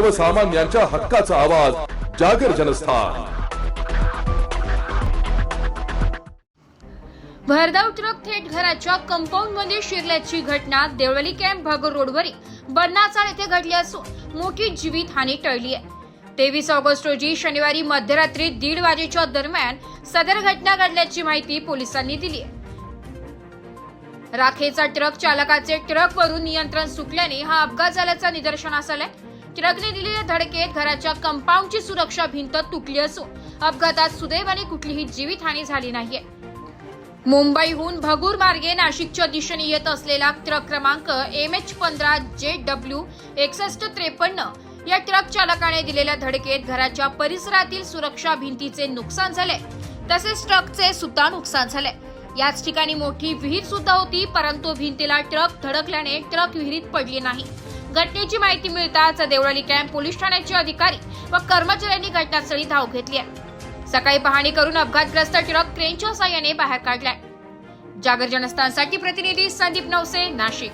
सर्वसामान्यांच्या हक्काचा आवाज जागर जनस्थान. भरधाव ट्रक थेट घराच्या कंपाऊंडमध्ये शिरल्याची घटना देवळी कॅम्प रोड रोडवरील बन्नाचाळ येथे घडली असून मोठी जीवित हानी टळली आहे. तेवीस ऑगस्ट रोजी शनिवारी मध्यरात्री दीड वाजेच्या दरम्यान सदर घटना घडल्याची माहिती पोलिसांनी दिली आहे. राखेचा ट्रक चालकाचे ट्रकवरून नियंत्रण सुटल्याने हा अपघात झाल्याचा निदर्शनास आलाय. ट्रकने दिलेल्या धडकेत घराच्या कंपाऊंडची सुरक्षा भिंत तुटली असून अपघातात सुदैवाने कुठलीही जीवितहानी झाली नाहीये. मुंबईहून भगूर मार्गे नाशिकच्या दिशेने येत असलेला ट्रक क्रमांक एम एच पंधरा जे डब्ल्यू एकसष्ट त्रेपन्न या ट्रक चालकाने दिलेल्या धडकेत घराच्या परिसरातील सुरक्षा भिंतीचे नुकसान झाले. तसेच ट्रकचे सुद्धा नुकसान झाले. याच ठिकाणी मोठी विहीर सुद्धा होती परंतु भिंतीला ट्रक धडकल्याने ट्रक विहिरीत पडली नाही. घटनेची माहिती मिळताच देवळाली कॅम्प पोलीस ठाण्याचे अधिकारी व कर्मचाऱ्यांनी घटनास्थळी धाव घेतली आहे. सकाळी पाहणी करून अपघातग्रस्त ट्रक क्रेनच्या साह्याने बाहेर काढलाय. जागर जनस्थानसाठी प्रतिनिधी संदीप नवसे नाशिक.